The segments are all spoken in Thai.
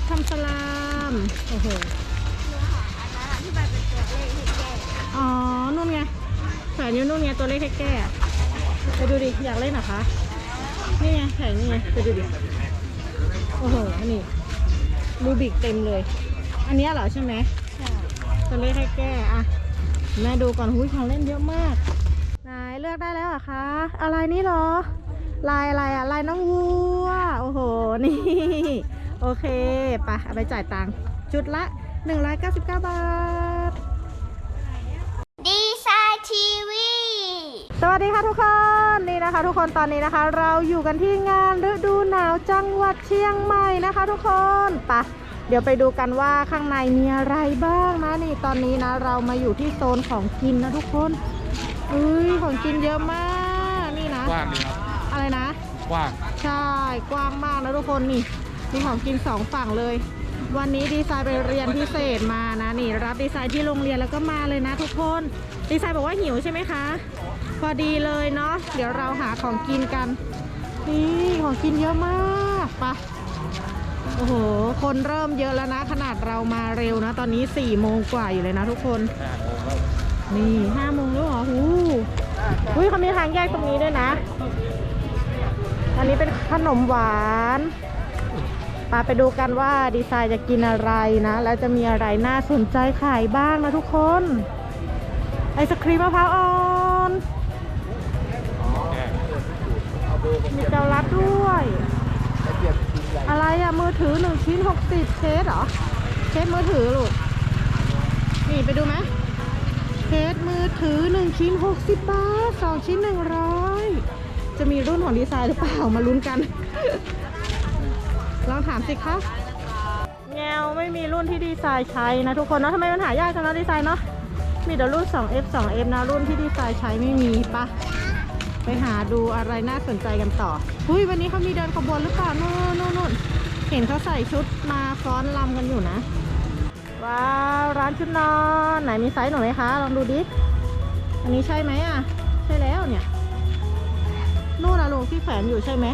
ตทำสลาม โอ้โหอันนั้นอะที่มันเป็นตัวเลขที่แก้อ๋อ นู่นไงแขวนอยู่นู่นไงตัวเลขแค่แก้ไปดูดิ อยากเล่นหรอคะ นี่ไงแขวนนี่ไงไปดูดิ โอ้โห นี่รูบิกเต็มเลย อันนี้เหรอใช่ไหมใช่ตัวเลขให้แก้อะแม่ดูก่อนหุ้ยของเล่นเยอะมากไหนเลือกได้แล้วเหรอคะ อะไรนี่หรอ ลายอะไรอะลายน้องวัว โอ้โห นี่ โอเคไปะเอาไปจ่ายตังค์จุดละ 199 บาท ดีไซน์ทีวี สวัสดีค่ะทุกคนนี่นะคะ ทุกคนตอนนี้นะคะ เราอยู่กันที่งานฤดูหนาวจังหวัดเชียงใหม่นะคะ ทุกคนไปะเดี๋ยวไปดูกันว่าข้างในมีอะไรบ้างนะนี่ตอนนี้นะ เรามาอยู่ที่โซนของกินนะทุกคนอุ้ยของกินเยอะมากนี่นะกว้างดีครับอะไรนะ กว้างใช่กว้างมากนะทุกคนนี่ มีของกินสองฝั่งเลย วันนี้ดีไซน์ไปเรียนพิเศษมานะนี่ รับดีไซน์ที่โรงเรียนแล้วก็มาเลยนะทุกคน ดีไซน์บอกว่าหิวใช่ไหมคะ พอดีเลยเนาะเดี๋ยวเราหาของกินกันนี่ของกินเยอะมากไปะโอ้โห คนเริ่มเยอะแล้วนะ ขนาดเรามาเร็วนะ ตอนนี้4ี่โมงกว่าอยู่เลยนะทุกคน นี่ห้าโมงแล้วเหรอหูอุ้ยเขามีทางแยกตรงนี้ด้วยนะ อันนี้เป็นขนมหวาน ปาไปดูกันว่าดีไซน์จะกินอะไรนะ แล้วจะมีอะไรน่าสนใจขายบ้างนะทุกคน ไอศครีมมะพร้าวอ่อนมีเกาลัดด้วย อะไรอะมือถือหนึ่งชิ้นหกสิบเคสเหรอเคสมือถือลูกนี่ไปดูไหมเคสมือถือหนึ่งชิ้นหกสิบบาทสองชิ้นหนึ่งร้อยจะมีรุ่นของดีไซน์หรือเปล่ามาลุ้นกัน ลองถามสิคะแงวไม่มีรุ่นที่ดีไซน์ใช้นะทุกคนเนาะทำไมมันหายากจังนะดีไซน์เนาะมีแต่รุ่น 2F 2F นะรุ่นที่ดีไซน์ใช้ไม่มีปะไปหาดูอะไรน่าสนใจกันต่อหุ้ยวันนี้เขามีเดินขบวนหรือเปล่านู่นนู่นนู่นเห็นเขาใส่ชุดมาฟ้อนลำกันอยู่นะ ว้าวร้านชุดนอนไหนมีไซส์หนูไหมคะลองดูดิอันนี้ใช่ไหมอะ ใช่แล้วเนี่ยนู่นนะลุงที่แขวนอยู่ใช่ไหม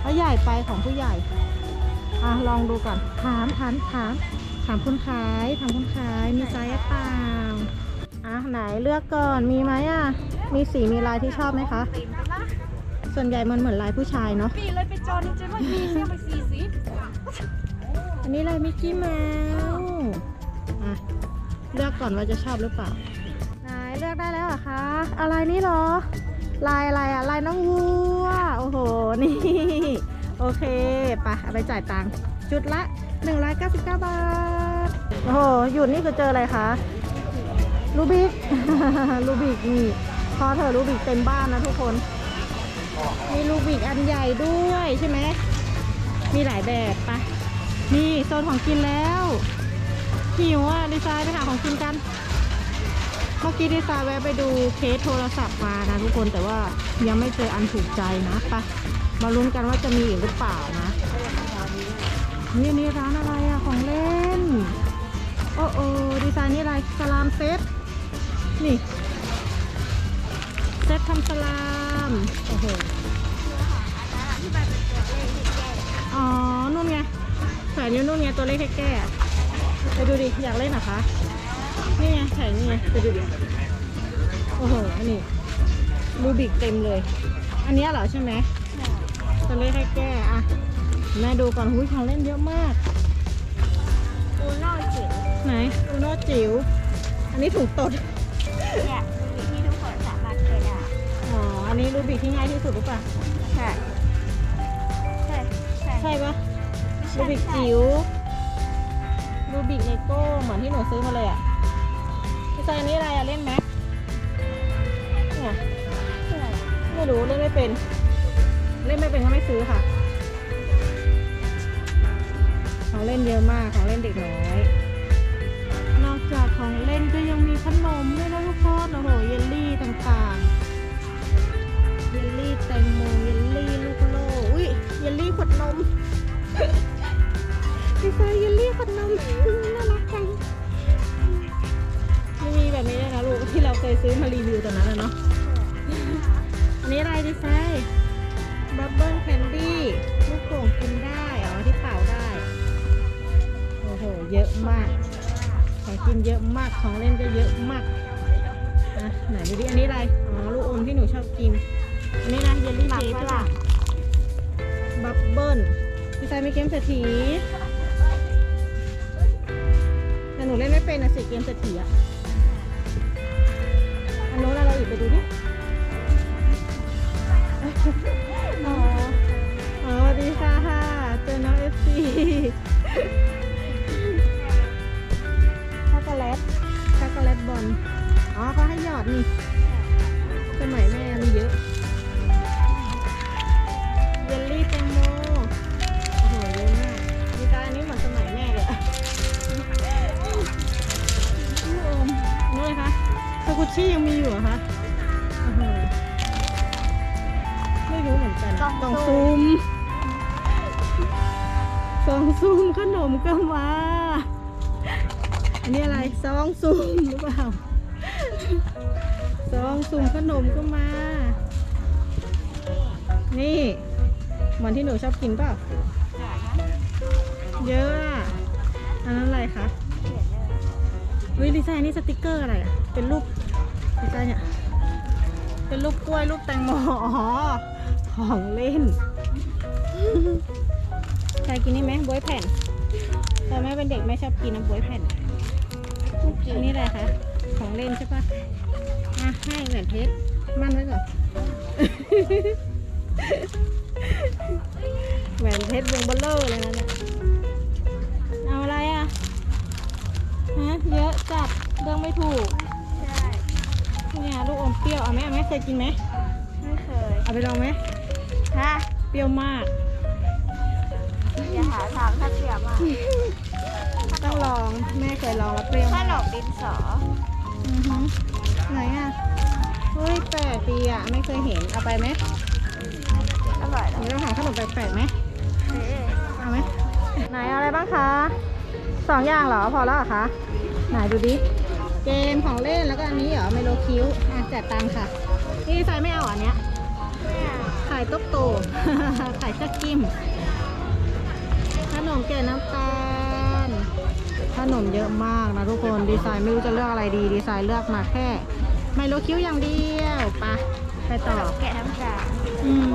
แล้วใหญ่ไปของผู้ใหญ่ อะลองดูก่อน ถามถามถามถามคนขายถามคนขายมีไซส์หรือเปล่าอะไหนเลือกก่อนมีไหมอะ มีสีมีลายที่ชอบไหมคะฟิล์มกันละส่วนใหญ่มันเหมือนลายผู้ชายเนาะปีเลยไปจอนี่จะว่ามีเสียไปสี่สิบอันนี้ลายมิกกี้เมาส์อะเลือกก่อนว่าจะชอบหรือเปล่าไหนเลือกได้แล้วเหรอคะ อะไรนี่เหรอ ลายอะไรอะลายน้องวัวโอ้โหนี่ โอเคไปเอาไปจ่ายตังค์จุดละ 199 บาท โอ้โหหยุดนี่คือเจออะไรคะลูบิก ลูบิกนี่พอเธอลูบิกเต็มบ้านนะทุกคน มีลูบิกอันใหญ่ด้วยใช่ไหม มีหลายแบบปะนี่โซนของกินแล้วหิวอะดีไซน์ไปหาของกินกัน เมื่อกี้ดีไซน์แวะไปดูเคสโทรศัพท์มานะทุกคนแต่ว่ายังไม่เจออันถูกใจนะปะ มาลุ้นกันว่าจะมีอีกหรือเปล่านะนี่นี่ร้านอะไรอะของเล่น โอ้โอ้ดีไซน์นี่อะไรสลามเซตนี่เซตทำสลามโอ้โหอันนั้นอะที่มันเป็นตัวเลขที่แก้อ๋อนู่นไงแขวนอยู่นู่นไงตัวเลขแค่แก้ไปดูดิอยากเล่นหรอคะนี่ไงแขวนนี่ไงไปดูดิโอ้โหนี่รูบิกเต็มเลย อันนี้เหรอใช่ไหม ตัวเลขแค่แก้อะแม่ดูก่อนหุ้ยของเล่นเยอะมากอูโน่จิ๋วไหนอูโน่จิ๋วอันนี้ถุงตดเนี่ยคือที่ทุกคนสามารถใช้ได้อ๋ออันนี้รูบิกที่ง่ายที่สุดหรือเปล่าใช่ใช่ใช่ใช่ปะรูบิกจิ๋วรูบิกเลโก้เหมือนที่หนูซื้อมาเลยอะดีไซน์อันนี้อะไรอะเล่นไหมเนี่ยใช่ไม่รู้เล่นไม่เป็น เล่นไม่เป็นก็ไม่ซื้อค่ะ ของเล่นเยอะมากของเล่นเด็กน้อยนอกจากของเล่นก็ยังมีขนมด้วยนะทุกคนโอ้โหเยลลี่ต่างๆ เยลลี่แตงโมเยลลี่ลูกโลอุ้ยเยลลี่ขวดนมดีไซน์เยลลี่ขวดนมน่ารักจังไม่มีแบบนี้ด้วยนะลูกที่เราเคยซื้อมารีวิวตอนนั้นนะเนาะอันนี้อะไรดีไซน์ บับเบิ้ลแคนดี้ลูกโป่งกินได้อ๋อที่เป่าได้เยอะมากของกินเยอะมากของเล่นก็เยอะมากอะไหนดูดิอันนี้อะไรอ๋อลูกอมที่หนูชอบกิน อันนี้นะเยลลี่เค้กใช่ปะบับเบิ้ลพี่ชายไม่เกมเศรษฐีแต่หนูเล่นไม่เป็นนะสิเกมเศรษฐีอะอันโน้นอะไรอีกไปดูดิ อ๋ออ๋อสวัสดีค่ะ เจอน้องเอฟซีช็อกโกแลตช็อกโกแลตบอลอ๋อเขาให้หยอดนี่สมัยแม่มีเยอะ เยลลี่แตงโมโอ้โหเยอะมากดีใจอันนี้เหมือนสมัยแม่เลยอะลูกอมนู่นเลยคะสกุชชี่ยังมีอยู่เหรอคะ เหมือนกันกล่องกล่องซูซูมมซองซูมขนมก็มาอันนี้อะไรซองซูมหรือเปล่าซองซูมขนมก็มา นี่เหมือนที่หนูชอบกินเปล่าเยอะอะอันนั้นอะไรคะวิดีไซน์นี่สติกเกอร์อะไรอะเป็นรูปดีไซน์เนี่ยเป็นรูปกล้วยรูปแตงโมอ๋อ ของเล่นใครกินนี่ไหมบวยแผ่นตอนแม่เป็นเด็กแม่ชอบกินนะบวยแผ่นอันนี้อะไรคะของเล่นใช่ปะอะให้แหวนเพชรมั่นไว้ก่อนแหวนเพชรวงเบลเลอร์เลยนะเนี่ยเอาอะไรอะฮะเยอะจัดเรื่องไม่ถูกใช่เนี่ยลูกอมเปรี้ยวเอาไหมเอาไหมเคยกินไหมไม่เคยเอาไปลองไหม ฮะเปรี้ยวมาก อย่าหาทางถ้าเสียมากต้องลองแม่เคยลองแล้วเปรี้ยวขมากนมดินสออือฮึไหนอะเฮ้ยแปลกดีอะไม่เคยเห็นเอาไปไหมอร่อยหแล้นูวต้องหาขนมแปลกๆไหมเอ๊ะเอาไหมไหนเอาอะไรบ้างคะสองอย่างเหรอพอแล้วเหรอคะไหนดูดิเกมของเล่นแล้วก็อันนี้เหรอไมโลคิวอะจ่ายตังค่ะนี่ใส่ไม่เอาอันเนี้ยไม่เอาขายต๊กโต ขายชักกิ้มขนมแก่น้ำตาล ขนมเยอะมากนะทุกคน ดีไซน์ไม่รู้จะเลือกอะไรดี ดีไซน์เลือกมาแค่ ไมโลคิวอย่างเดียวไปะไปต่อ แกะน้ำตาลอืม